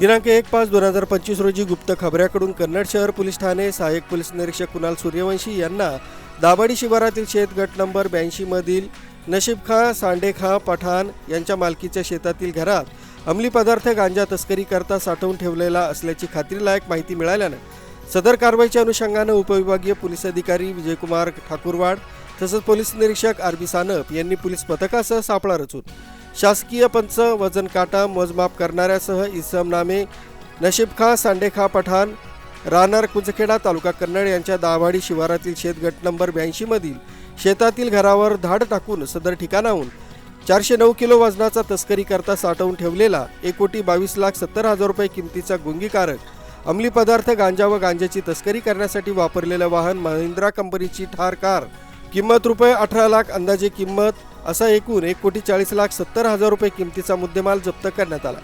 दिनांक एक पाच दोन हजार पंचवीस रोजी गुप्त खबऱ्याकडून कन्नड शहर पोलीस ठाणे सहाय्यक पोलीस निरीक्षक कुणाल सूर्यवंशी यांना दाभाडी शिवारातील शेत गट नंबर ब्याऐंशीमधील नशीब खां सांडे खां पठाण यांच्या मालकीच्या शेतातील घरात अंमली पदार्थ गांजा तस्करी करता साठवून ठेवलेला असल्याची खात्रीलायक माहिती मिळाल्यानं सदर कारवाईच्या अनुषंगानं उपविभागीय पोलीस अधिकारी विजयकुमार ठाकूरवाड तसंच पोलीस निरीक्षक आर बी सानप यांनी पोलीस पथकासह सापळा रचून शासकीय पंच वजन काटा मोजमाप करणाऱ्यासह इसम नामे नशीबखा सांडेखा पठाण राहणार कुंजखेडा तालुका कन्नड यांच्या दाभाडी शिवारातील शेतगट नंबर ब्याऐंशीमधील शेतातील घरावर धाड टाकून सदर ठिकाणाहून चारशे नऊ किलो वजनाचा तस्करी करता साठवून ठेवलेला एक कोटी बावीस लाख सत्तर हजार रुपये किमतीचा गुंगीकारक अंमली पदार्थ गांजा व गांजाची तस्करी करण्यासाठी वापरलेलं वाहन महिंद्रा कंपनीची ठार कार किंमत रुपये अठरा लाख अंदाजे किंमत असा एकूण एक कोटी चाळीस लाख सत्तर हजार रुपये किमतीचा मुद्देमाल जप्त करण्यात आला.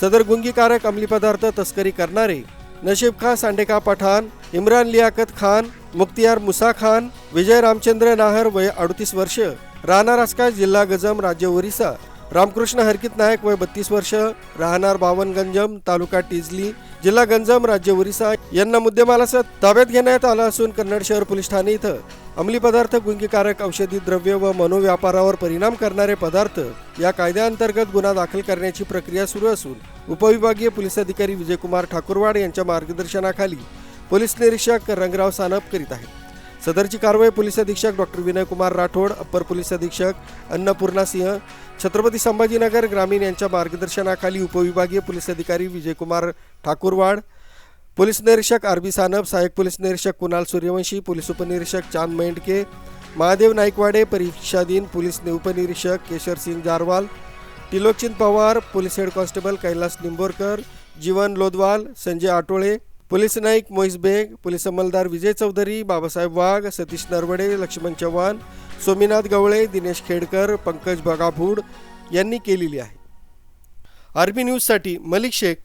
सदर गुंगीकारक अंमली पदार्थ तस्करी करणारे नशीब खान सांडेका पठाण इम्रान लियाकत खान मुख्तियार मुसा खान विजय रामचंद्र नाहर वय अडतीस वर्ष राणा आसका जिल्हा गजम राज्य ओरिसा रामकृष्ण हरकित नायक वय बत्तीस वर्ष राहणार बावनगंजम तालुका टिजली जिल्हा गंजम राज्य ओरिसा. यांना मुद्देमालासह ताब्यात घेण्यात आलं असून कन्नड शहर पोलीस ठाणे इथं अंमली पदार्थ गुंगीकारक औषधी द्रव्य व मनोव्यापारावर परिणाम करणारे पदार्थ या कायद्याअंतर्गत गुन्हा दाखल करण्याची प्रक्रिया सुरू असून उपविभागीय पोलीस अधिकारी विजयकुमार ठाकूरवाड यांच्या मार्गदर्शनाखाली पोलीस निरीक्षक रंगराव सानप करीत आहेत. सदरची कारवाई पोलीस अधीक्षक doctor Vinaykumar Rathod upper police अधीक्षक अन्नपूर्णा सिंह छत्रपती संभाजीनगर ग्रामीण यांच्या मार्गदर्शनाखाली उपविभागीय पोलीस अधिकारी विजयकुमार ठाकूरवाड पोलीस निरीक्षक आरबी सानप सहाय्यक पोलीस निरीक्षक कुणाल सूर्यवंशी पोलीस उपनिरीक्षक चांद मेंढके महादेव नाईकवाडे परीक्षाधीन पोलीस उपनिरीक्षक Keshar Singh Jarwal Tilokchind Pawar police head constable Kailas Nimborkar Jeevan Lodwal Sanjay Atole police Naik Mohis Beg police अंमलदार विजय चौधरी बाबासाहेब वाघ सतीश नरवडे लक्ष्मण चव्हाण सोमीनाथ गवळे दिनेश खेडकर पंकज बगाभूड यांनी केलेली आहे. आर्मी न्यूजसाठी मलिक शेख